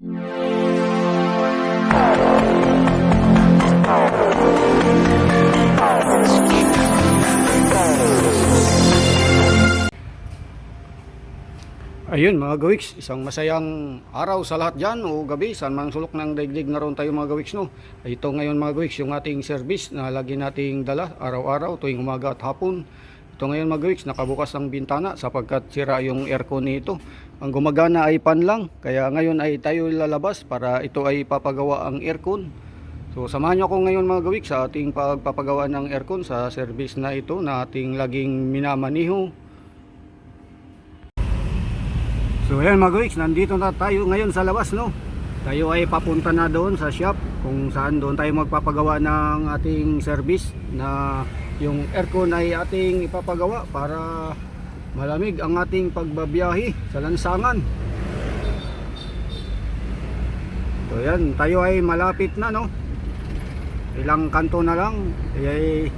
Ayun mga gawiks, isang masayang araw sa lahat dyan o gabi, saan man sulok ng daigdig na ron tayo mga gawiks no. Ito ngayon mga gawiks, yung ating service na lagi nating dala araw-araw tuwing umaga at hapon. Ito ngayon mga gawiks, nakabukas ang bintana sapagkat sira yung aircon nito. Ang gumagana ay pan lang, kaya ngayon ay tayo lalabas para ito ay papagawa ang aircon. So samahan niyo ako ngayon mga gawiks sa ating pagpapagawa ng aircon sa service na ito na ating laging minamaniho. So ayan mga guys, nandito na tayo ngayon sa labas no. Tayo ay papunta na doon sa shop kung saan doon tayo magpapagawa ng ating service na yung aircon ay ating ipapagawa para malamig ang ating pagbabiyahe sa lansangan. So ayan, tayo ay malapit na no. Ilang kanto na lang. Ay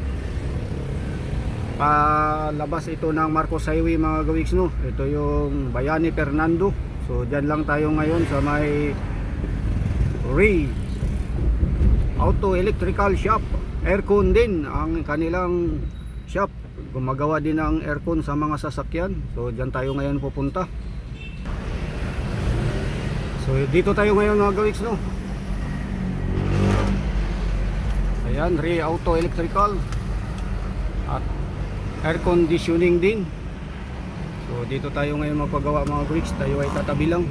palabas ito ng Marcos Highway mga gawiks no ito yung Bayani Fernando so dyan lang tayo ngayon sa may Ray Auto Electrical Shop aircon din ang kanilang shop gumagawa din ng aircon sa mga sasakyan. So dyan tayo ngayon pupunta. So dito tayo ngayon mga gawiks no? Ayan Ray Auto Electrical. At air conditioning din. So dito tayo ngayon magpagawa mga bricks tayo ay tatabi lang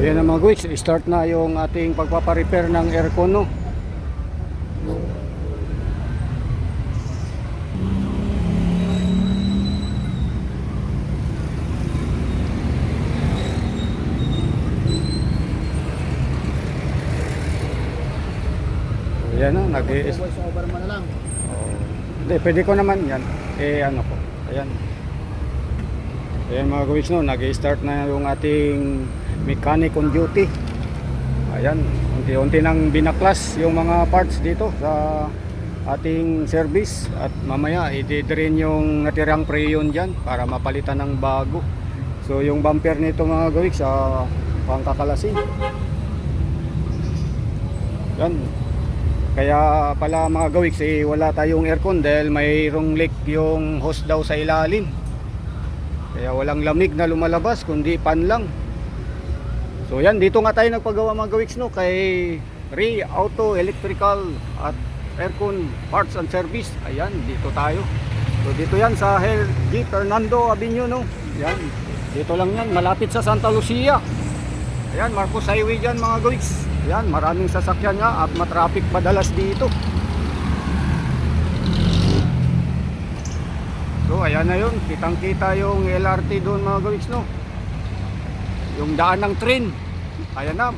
so yan ang mga bricks start na yung ating pagpaparepair ng aircon no yan na nag Voice over mo na lang. Oh, Hindi, pwede ko naman yan. Eh, ano ko. Ayan. Ayan mga kawits no, nag-start na yung ating mechanic on duty. Ayan, unti-unti nang binaklas yung mga parts dito sa ating service at mamaya itidirin yung natirang preyon dyan para mapalitan ng bago. So yung bumper nito mga gawik sa pangkakalasin. Yan, kaya pala mga gawiks eh, wala tayong aircon dahil mayroong leak yung hose daw sa ilalim. Kaya walang lamig na lumalabas kundi pan lang. So yan, dito nga tayo nagpagawa mga gawiks no kay Ray Auto Electrical at Aircon Parts and Service. Ayan, dito tayo. So dito yan sa G. Fernando Avenue no. Yan, dito lang yan, malapit sa Santa Lucia. Ayan, Marcos Highway dyan mga gawiks. Ayan, maraming sasakyan nga at matraffic madalas dito. So, ayan na yun. Kitang-kita yung LRT doon mga gawiks, no? Yung daan ng train. Ayan na.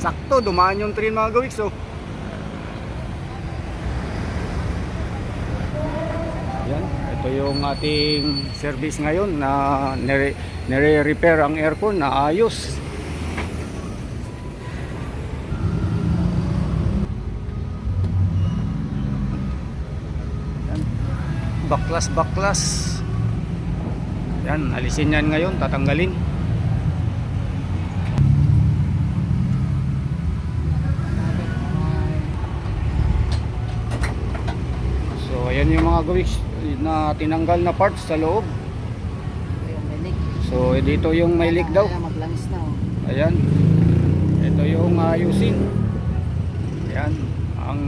Sakto, dumaan yung train mga gawiks, oh. Ayan, ito yung ating service ngayon na nire- nire-repair ang aircon na ayos. Yan. Baklas baklas. Yan, alisin yan ngayon, tatanggalin. So, ayan yung mga gawiks na tinanggal na parts sa loob. So, dito yung may leak daw. Oh. Ayan. Ito yung ayusin. Ayan. Ang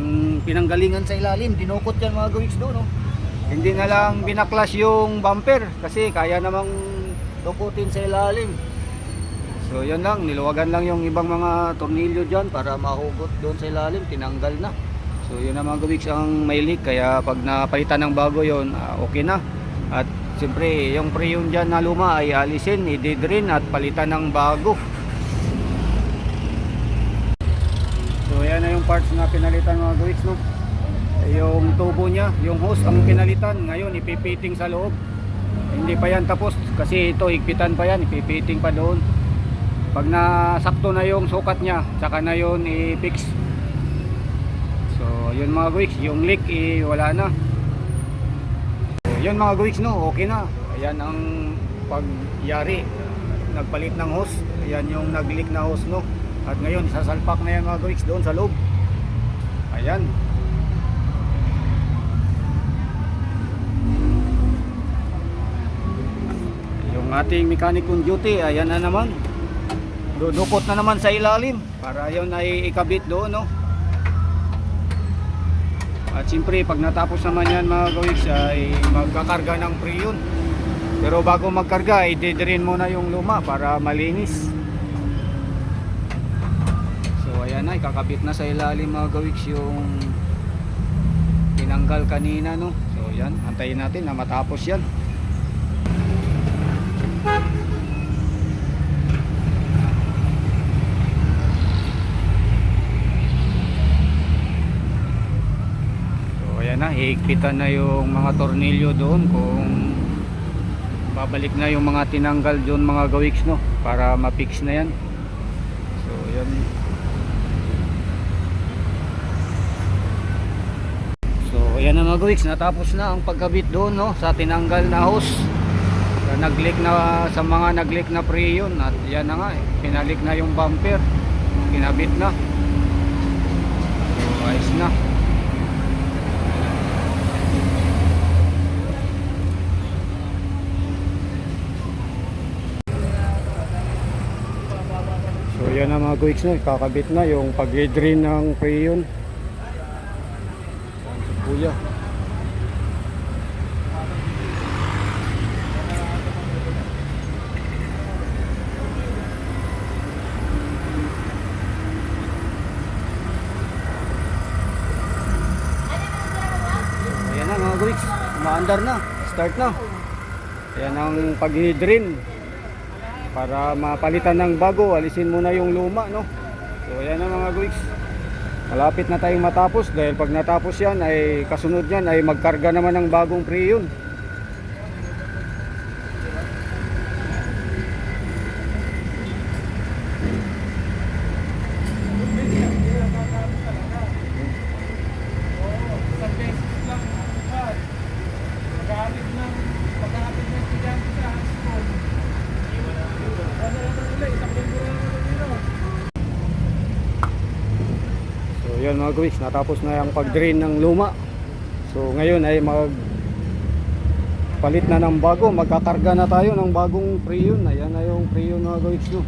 pinanggalingan sa ilalim, dinukot yan mga gawiks doon. No? Hindi na lang binaklas yung bumper kasi kaya namang dukutin sa ilalim. So yan lang, niluwagan lang yung ibang mga tornilyo dyan para mahugot doon sa ilalim, tinanggal na. So yun ang mga gawiks ang may leak kaya pag napalitan ng bago yon okay na. At siyempre yung preyon dyan na luma ay alisin, ididrin at palitan ng bago. So yan na yung parts na pinalitan mga gawiks no. Yung tubo niya, yung hose ang pinalitan. Ngayon ipipiting sa loob. Hindi pa yan tapos kasi ito higpitan pa yan, ipipiting pa doon. Pag nasakto na yung sukat niya, saka na yun i-fix. So yun mga gawiks, yung leak eh, wala na. So, yun mga gawiks no, okay na. Ayan ang pagyari. Nagpalit ng hose. Ayan yung nag-leak na hose no. At ngayon sasalpak na yan mga gawiks doon sa loob. Ayan. Yung ating mechanic on duty, ayan na naman. Dudukot na naman sa ilalim para yun ay ikabit doon no. At siyempre pag natapos naman yan mga gawiks ay magkakarga ng pre-yun. Pero bago magkarga, ididirin muna yung luma para malinis. So ayan na, ikakabit na sa ilalim mga gawiks yung tinanggal kanina no. So yan, antayin natin na matapos yan. So na, higpitan na yung mga tornilyo doon kung babalik na yung mga tinanggal doon mga gawiks no para ma-fix na yan. So yan. So ayan na mga gawiks, natapos na ang pagkabit doon no sa tinanggal na hose. Nag-leak na sa mga nag-leak na preyon at yan na nga, eh, pinalik na yung bumper. Kinabit na. So ayos na. So yan na mga guiks no, kakabit na yung pag-drain ng preyon. Kuya. Ayan na mga guiks, umaandar na, start na. Ayan ang pag-drain para mapalitan ng bago alisin muna yung luma no? So ayan na mga guiks malapit na tayong matapos dahil pag natapos yan ay kasunod yan ay magkarga naman ng bagong So yun mga guys, natapos na yung pag-drain ng luma. So ngayon ay mag palit na ng bago, magkakarga na tayo ng bagong preyon. Ayan na yung preyon mga guys no.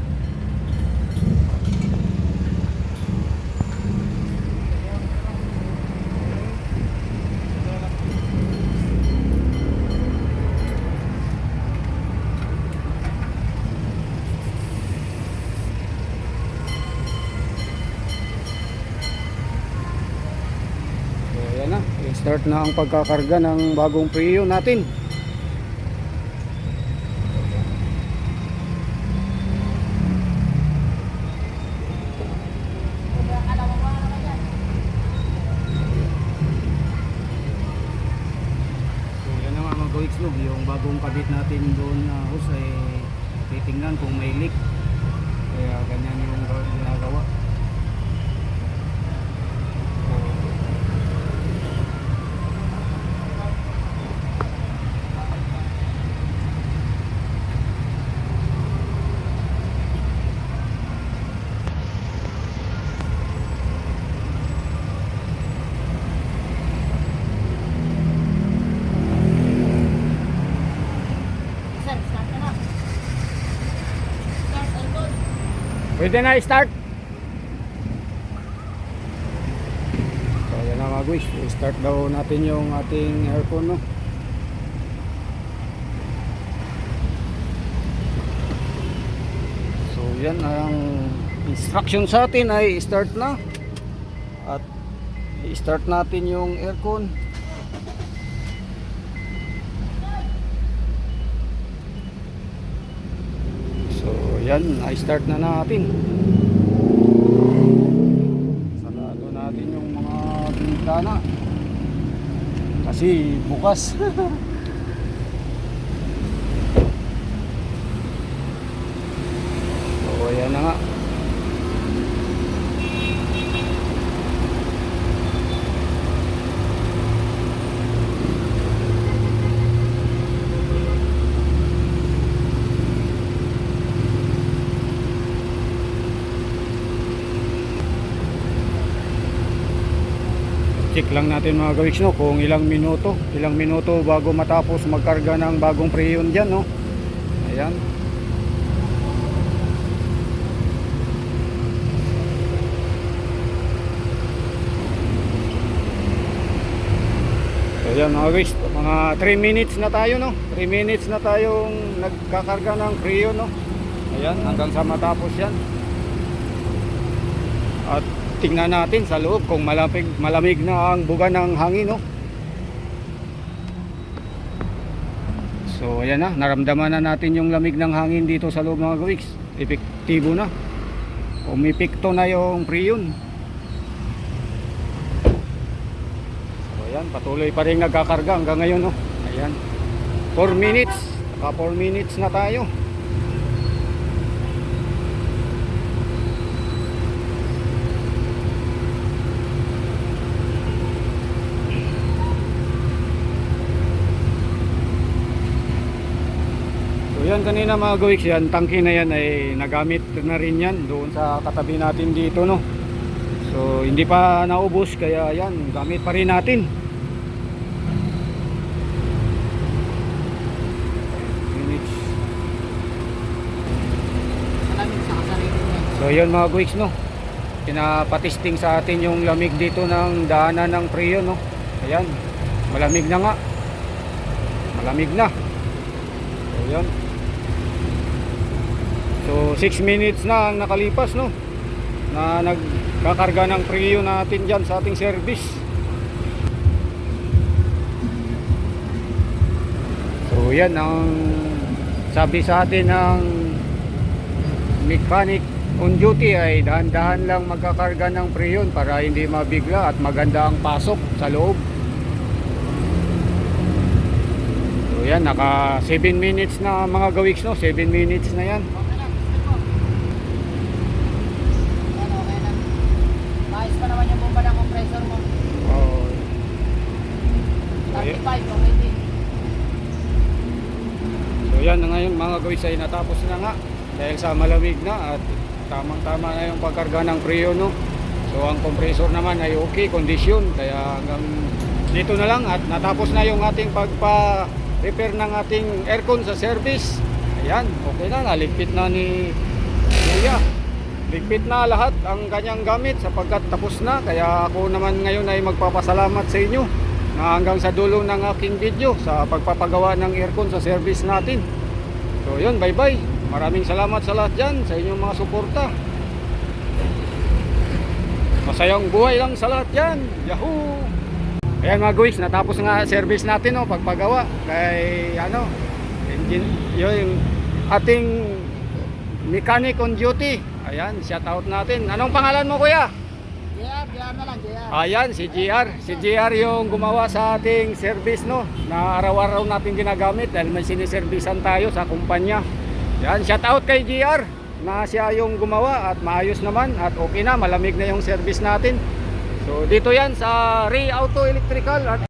Start na ang pagkakarga ng bagong preyon natin. So yan na mga gawiks no, yung bagong kabit natin doon na hose ay titingnan kung may leak. Kaya ganyan yung ginagawa. Sir, start ka na. Start, Anton. Pwede na i-start. So yan na mga guys, i-start daw natin yung ating aircon no. So yan ang instruction sa atin ay start na. At i-start natin yung aircon. So yan, i-start na natin. Sarado natin yung mga bintana. Kasi bukas. so ayan na nga. Check lang natin mga gawiks no kung ilang minuto ilang minuto bago matapos magkarga ng bagong preyon dyan no? Ayan. So yan mga gawiks mga 3 minutes na tayo no? 3 minutes na tayong nagkakarga ng preyon no? Ayan hanggang sa matapos yan tingnan natin sa loob kung malamig, malamig na ang buga ng hangin no So ayan na, naramdaman na natin yung lamig ng hangin dito sa loob mga gawiks. Epektibo na. Umipikto na yung preyon. So ayan, patuloy pa rin nagkakarga hanggang ngayon no. Ayan. 4 minutes. Naka 4 minutes na tayo. So yan kanina mga gawiks yan, tangke na yan ay nagamit na rin yan doon sa katabi natin dito no. So hindi pa naubos kaya yan, gamit pa rin natin. Minutes. So yun mga gawiks no. Pinapatisting sa atin yung lamig dito ng daanan ng Priyo no. Ayan, malamig na nga. Malamig na. Yun. So 6 minutes na ang nakalipas no na nagkakarga ng Priyo natin dyan sa ating service. So yan ang sabi sa atin ng mechanic on duty ay dahan-dahan lang magkakarga ng preyon para hindi mabigla at maganda ang pasok sa loob. So yan, naka 7 minutes na mga gawiks no, 7 minutes na yan. Okay lang. Ito. Yan, okay lang. Maayos pa naman yung bomba ng compressor mo. Oh, 35, okay din. So yan na ngayon mga gawiks ay natapos na nga dahil sa malamig na at tamang-tama na yung pagkarga ng preyon no. So ang compressor naman ay okay, kondisyon kaya hanggang dito na lang at natapos na yung ating pagpa repair ng ating aircon sa service. Ayan, okay na, naligpit na ni Kuya. Ligpit na lahat ang kanyang gamit sapagkat tapos na. Kaya ako naman ngayon ay magpapasalamat sa inyo na hanggang sa dulo ng aking video sa pagpapagawa ng aircon sa service natin. So yun, bye bye. Maraming salamat sa lahat dyan, sa inyong mga suporta. Masayang buhay lang sa lahat yan. Yahoo! Ayan mga guys, natapos nga service natin no, pagpagawa kay ano, engine, yung ating mechanic on duty. Ayan, shout out natin. Anong pangalan mo kuya? JR, JR na lang, JR. Ayan, si GR. Si GR yung gumawa sa ating service, no? Na araw-araw natin ginagamit dahil may siniservisan tayo sa kumpanya. Yan, shout out kay GR na siya yung gumawa at maayos naman at okay na, malamig na yung service natin. So dito yan sa Ray Auto Electrical at